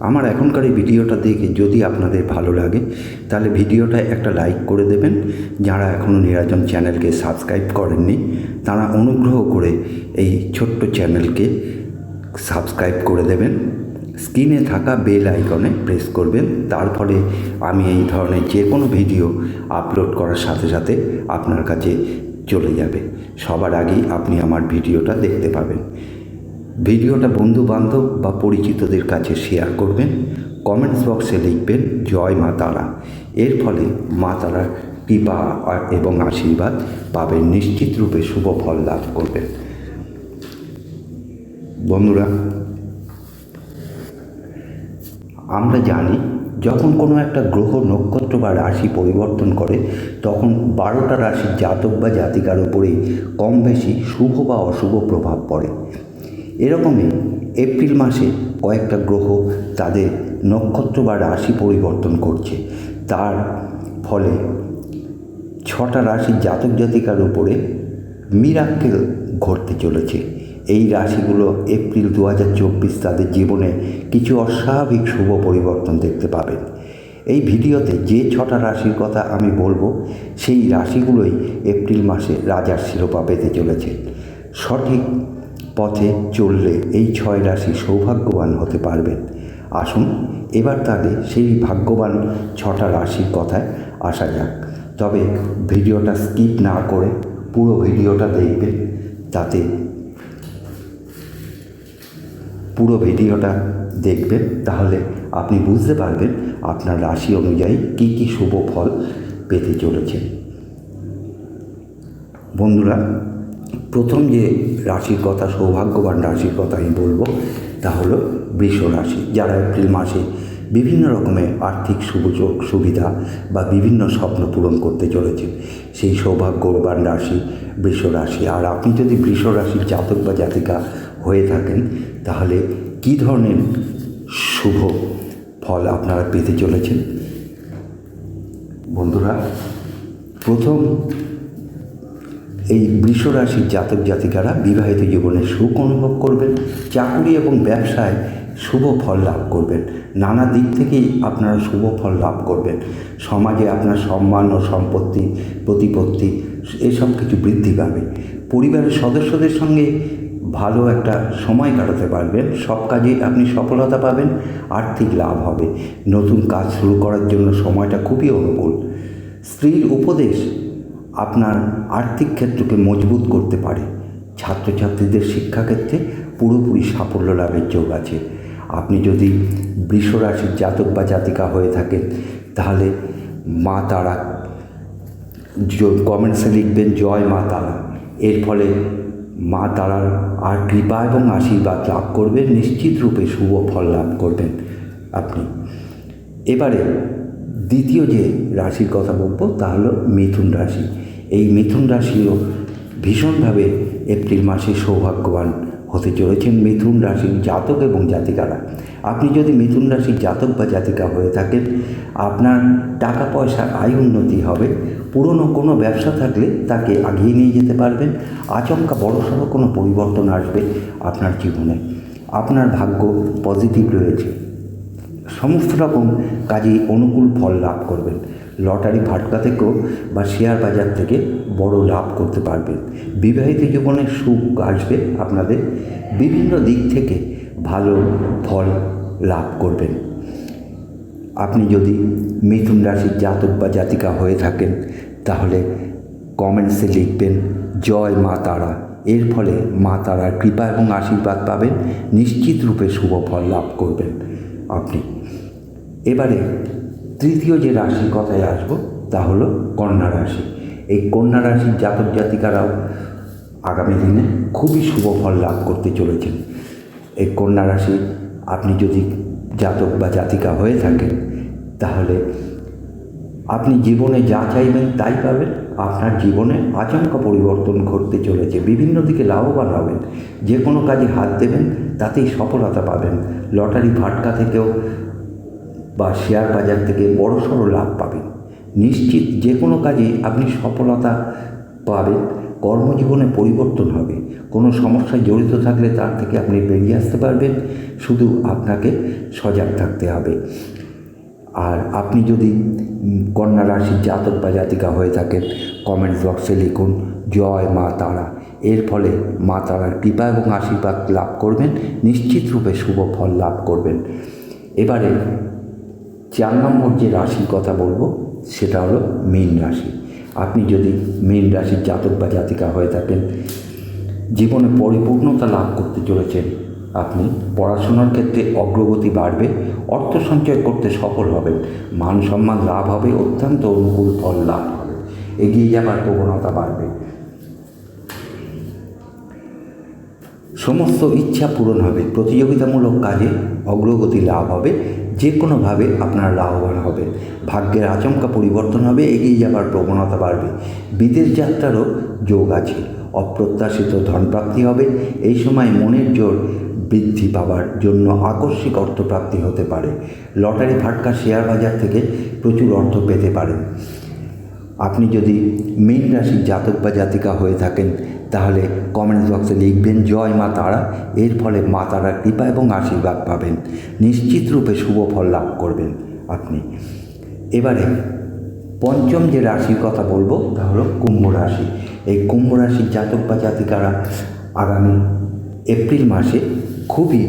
আমার এখনকার এই ভিডিওটা দেখে যদি আপনাদের ভালো লাগে, তাহলে ভিডিওটা একটা লাইক করে দেবেন। যারা এখনও নিরাজন চ্যানেলকে সাবস্ক্রাইব করেননি, তারা অনুগ্রহ করে এই ছোট্ট চ্যানেলকে সাবস্ক্রাইব করে দেবেন। স্ক্রিনে থাকা বেল আইকনে প্রেস করবেন। তার ফলে আমি এই ধরনের যে কোনো ভিডিও আপলোড করার সাথে সাথে আপনার কাছে চলে যাবে। সবার আগেই আপনি আমার ভিডিওটা দেখতে পাবেন। ভিডিওটা বন্ধু বান্ধব বা পরিচিতদের কাছে শেয়ার করবেন কমেন্টস বক্সে লিখবেন, জয় মা তারা। এর ফলে মা তারার কৃপা এবং আশীর্বাদ পাবেন, নিশ্চিত রূপে শুভ ফল লাভ করবেন। বন্ধুরা, আমরা জানি যখন কোনো একটা গ্রহ নক্ষত্র বা রাশি পরিবর্তন করে, তখন বারোটা রাশির জাতক বা জাতিকার উপরে কম বেশি শুভ বা অশুভ প্রভাব পড়ে। এরকমই এপ্রিল মাসে কয়েকটা গ্রহ তাদের নক্ষত্র বা রাশি পরিবর্তন করছে। তার ফলে ছটা রাশির জাতক জাতিকার উপরে মিরাক্কেল ঘটতে চলেছে। এই রাশিগুলো এপ্রিল দু হাজার চব্বিশ তাদের জীবনে কিছু অস্বাভাবিক শুভ পরিবর্তন দেখতে পাবেন। এই ভিডিওতে যে ছটা রাশির কথা আমি বলব, সেই রাশিগুলোই এপ্রিল মাসে রাজার শিরোপা পেতে চলেছে। সঠিক পথে চললে এই ছয় রাশি সৌভাগ্যবান হতে পারবেন আসুন, এবার তাহলে সেই ভাগ্যবান ছটা রাশির কথায় আসা যাক। তবে ভিডিওটা স্কিপ না করে পুরো ভিডিওটা দেখবেন তাতে পুরো ভিডিওটা দেখবেন, তাহলে আপনি বুঝতে পারবেন আপনার রাশি অনুযায়ী কী কী শুভ ফল পেতে চলেছে। বন্ধুরা প্রথম যে রাশির কথা, সৌভাগ্যবান রাশির কথা আমি বলব, তা হলো বৃষ রাশি। যারা এপ্রিল মাসে বিভিন্ন রকমের আর্থিক সুযোগ সুবিধা বা বিভিন্ন স্বপ্ন পূরণ করতে চলেছেন, সেই সৌভাগ্যবান রাশি, বৃষ রাশি। আর আপনি যদি বৃষ রাশির জাতক বা জাতিকা হয়ে থাকেন, তাহলে কী ধরনের শুভ ফল আপনারা পেতে চলেছেন? বন্ধুরা, প্রথম এই বৃষ রাশির জাতক জাতিকারা বিবাহিত জীবনে সুখ অনুভব করবেন, চাকুরি এবং ব্যবসায় শুভ ফল লাভ করবেন। নানা দিক থেকেই আপনারা শুভ ফল লাভ করবেন। সমাজে আপনার সম্মান ও সম্পত্তি, প্রতিপত্তি, এসব কিছু বৃদ্ধি পাবে। পরিবারের সদস্যদের সঙ্গে ভালো একটা সময় কাটাতে পারবেন। সব কাজে আপনি সফলতা পাবেন, আর্থিক লাভ হবে। নতুন কাজ শুরু করার জন্য সময়টা খুবই অনুকূল। স্ত্রীর উপদেশ আপনার আর্থিক ক্ষেত্রকে মজবুত করতে পারে। ছাত্রছাত্রীদের শিক্ষাক্ষেত্রে পুরোপুরি সাফল্য লাভের যোগ আছে। আপনি যদি বৃষ রাশির জাতক বা জাতিকা হয়ে থাকেন, তাহলে মা তারা কমেন্টসে লিখবেন, জয় মা তারা। এর ফলে মা তারার আর কৃপা এবং আশীর্বাদ লাভ করবেন, নিশ্চিত রূপে শুভ ফল লাভ করবেন আপনি। এবারে দ্বিতীয় যে রাশির কথা বলব, তা হলো মিথুন রাশি। এই মিথুন রাশিও ভীষণভাবে এপ্রিল মাসে সৌভাগ্যবান হতে চলেছেন মিথুন রাশির জাতক এবং জাতিকারা। আপনি যদি মিথুন রাশির জাতক বা জাতিকা হয়ে থাকেন, আপনার টাকা পয়সা আয় উন্নতি হবে, পুরনো কোনো ব্যবসা থাকলে তাকে আগিয়ে নিয়ে যেতে পারবেন, আচমকা বড়সড় কোনো পরিবর্তন আসবে আপনার জীবনে। আপনার ভাগ্য পজিটিভ রয়েছে। সমস্ত রকম কাজে অনুকূল ফল লাভ করবেন। লটারি ভাটকা থেকেও বা শেয়ার বাজার থেকে বড় লাভ করতে পারবেন বিবাহিত জীবনে সুখ আসবে আপনাদের। বিভিন্ন দিক থেকে ভালো ফল লাভ করবেন। আপনি যদি মিথুন রাশির জাতক বা জাতিকা হয়ে থাকেন, তাহলে কমেন্টসে লিখবেন, জয় মা তারা। এর ফলে মা তারার কৃপা এবং আশীর্বাদ পাবেন, নিশ্চিত রূপে শুভ ফল লাভ করবেন আপনি। এবারে তৃতীয় যে রাশির কথায় আসব, তা হলো কন্যা রাশি। এই কন্যা রাশির জাতক জাতিকারাও আগামী দিনে খুবই শুভ ফল লাভ করতে চলেছেন। এই কন্যা রাশি আপনি যদি জাতক বা জাতিকা হয়ে থাকেন, তাহলে আপনি জীবনে যা চাইবেন তাই পাবেন। আপনার জীবনে আচমকা পরিবর্তন ঘটতে চলেছে। বিভিন্ন দিকে লাভবান হবেন। যে কোনো কাজে হাত দেবেন, তাতেই সফলতা পাবেন। লটারি ফাটকা থেকেও বা শেয়ার বাজার থেকে বড়সড় লাভ পাবেন নিশ্চিত যে কোনো কাজে আপনি সফলতা পাবেন কর্মজীবনে পরিবর্তন হবে। কোনো সমস্যায় জড়িত থাকলে তার থেকে আপনি বেরিয়ে আসতে পারবেন। শুধু আপনাকে সজাগ থাকতে হবে। আর আপনি যদি কন্যা রাশির জাতক বা জাতিকা হয়ে থাকেন কমেন্ট বক্সে লিখুন, জয় মা তারা। এর ফলে মা তারার কৃপা এবং আশীর্বাদ লাভ করবেন। নিশ্চিত রূপে শুভ ফল লাভ করবেন। এবারে চার নম্বর যে রাশির কথা বলব, সেটা হলো মীন রাশি। আপনি যদি মীন রাশির জাতক বা জাতিকা হয়ে থাকেন, জীবনে পরিপূর্ণতা লাভ করতে চলেছেন, আপনি পড়াশোনার ক্ষেত্রে অগ্রগতি বাড়বে, অর্থ সঞ্চয় করতে সফল হবেন, মান সম্মান লাভ হবে, অত্যন্ত অনুকূল ফল লাভ হবে। এগিয়ে যাবার প্রবণতা বাড়বে। সমস্ত ইচ্ছা পূরণ হবে, প্রতিযোগিতামূলক কাজে অগ্রগতি লাভ হবে যে কোনোভাবে আপনার লাভবান হবে। ভাগ্যের আচমকা পরিবর্তন হবে, এগিয়ে যাবার প্রবণতা বাড়বে। বিদেশ যাত্রারও যোগ আছে, অপ্রত্যাশিত ধনপ্রাপ্তি হবে, এই সময় মনের জোর বৃদ্ধি পাবার জন্য আকস্মিক অর্থপ্রাপ্তি হতে পারে। লটারি, ফাটকা, শেয়ার বাজার থেকে প্রচুর অর্থ পেতে পারেন। আপনি যদি মীন রাশির জাতক বা জাতিকা হয়ে থাকেন তাহলে কমেন্টস বক্সে লিখবেন, জয় মা তারা। এর ফলে মা তারার কৃপা এবং আশীর্বাদ পাবেন। নিশ্চিত রূপে শুভ ফল লাভ করবেন আপনি। এবারে পঞ্চম যে রাশির কথা বলব, তা হলো কুম্ভ রাশি। এই কুম্ভ রাশির জাতক বা জাতিকারা আগামী এপ্রিল মাসে খুবই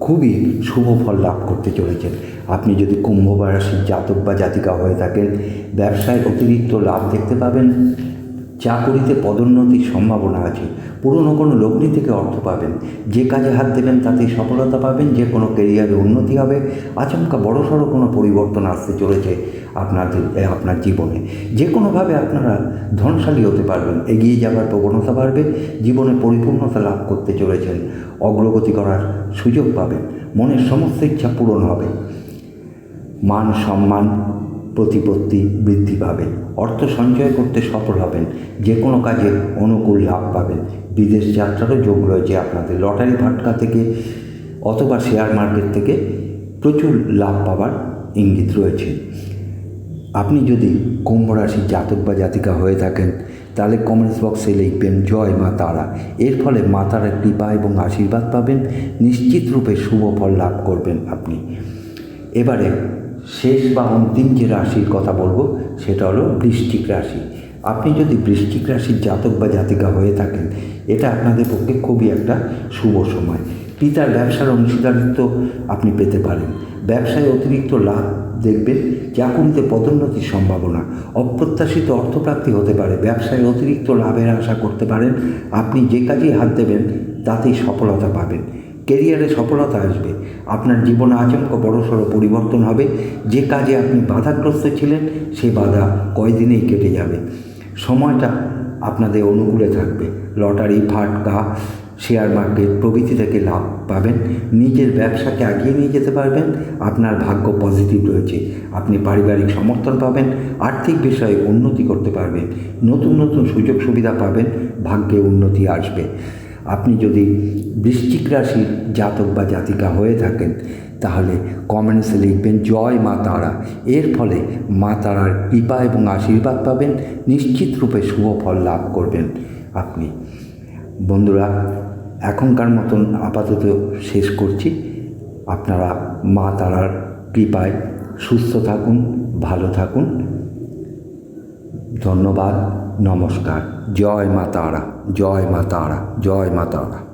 খুবই শুভ ফল লাভ করতে চলেছেন। আপনি যদি কুম্ভ রাশির জাতক বা জাতিকা হয়ে থাকেন, ব্যবসায় অতিরিক্ত লাভ দেখতে পাবেন। চাকুরিতে পদোন্নতির সম্ভাবনা আছে, পুরনো কোনো লগ্নি থেকে অর্থ পাবেন। যে কাজে হাত দেবেন তাতে সফলতা পাবেন, যে কোনো কেরিয়ারে উন্নতি হবে। আচমকা বড়সড় কোনো পরিবর্তন আসতে চলেছে আপনাদের আপনার জীবনে। যে কোনোভাবে আপনারা ধনশালী হতে পারবেন, এগিয়ে যাওয়ার প্রবণতা বাড়বে, জীবনে পরিপূর্ণতা লাভ করতে চলেছেন, অগ্রগতি করার সুযোগ পাবেন, মনের সমস্ত ইচ্ছা পূরণ হবে। মান সম্মান প্রতিপত্তি বৃদ্ধি পাবে অর্থ সঞ্চয় করতে সফল হবেন যে কোনো কাজে অনুকূল লাভ পাবেন। বিদেশ যাত্রারও যোগ রয়েছে আপনাদের। লটারি ফাটকা থেকে অথবা শেয়ার মার্কেট থেকে প্রচুর লাভ পাবার ইঙ্গিত রয়েছে। আপনি যদি কুম্ভ রাশির জাতক বা জাতিকা হয়ে থাকেন, তাহলে কমেন্টস বক্সে লিখবেন, জয় মা তারা। এর ফলে মা তারার কৃপা এবং আশীর্বাদ পাবেন। নিশ্চিত রূপে শুভ ফল লাভ করবেন আপনি। এবারে শেষ বা অন্তিম যে রাশির কথা বলব, সেটা হলো বৃষ্টিক রাশি। আপনি যদি বৃষ্টিক রাশির জাতক বা জাতিকা হয়ে থাকেন, এটা আপনাদের পক্ষে খুবই একটা শুভ সময়। পিতার ব্যবসার অংশীদারিত্ব আপনি পেতে পারেন। ব্যবসায় অতিরিক্ত লাভ দেখবেন চাকুরিতে পদোন্নতির সম্ভাবনা। অপ্রত্যাশিত অর্থপ্রাপ্তি হতে পারে, ব্যবসায় অতিরিক্ত লাভের আশা করতে পারেন। আপনি যে কাজেই হাত দেবেন, তাতেই সফলতা পাবেন। কেরিয়ারে সফলতা আসবে। আপনার জীবনে আচমকা বড়সড় পরিবর্তন হবে। যে কাজে আপনি বাধাগ্রস্ত ছিলেন সে বাধা কয়দিনেই কেটে যাবে। সময়টা আপনাদের অনুকূলে থাকবে। লটারি, ফাটকা, শেয়ার মার্কেট প্রভৃতি থেকে লাভ পাবেন। নিজের ব্যবসাকে এগিয়ে নিয়ে যেতে পারবেন। আপনার ভাগ্য পজিটিভ রয়েছে। আপনি পারিবারিক সমর্থন পাবেন। আর্থিক বিষয়ে উন্নতি করতে পারবেন। নতুন নতুন সুযোগ সুবিধা পাবেন। ভাগ্যে উন্নতি আসবে। আপনি যদি বৃশ্চিক রাশির জাতক বা জাতিকা হয়ে থাকেন, তাহলে কমেন্টসে লিখবেন, জয় মা তারা। এর ফলে মা তারার কৃপা এবং আশীর্বাদ পাবেন, নিশ্চিত রূপে শুভ ফল লাভ করবেন আপনি। বন্ধুরা, এখনকার মতন আপাতত শেষ করছি। আপনারা মা তারার কৃপায় সুস্থ থাকুন, ভালো থাকুন। ধন্যবাদ। নমস্কার। জয় মা তারা জয় মা তারা জয় মা তারা।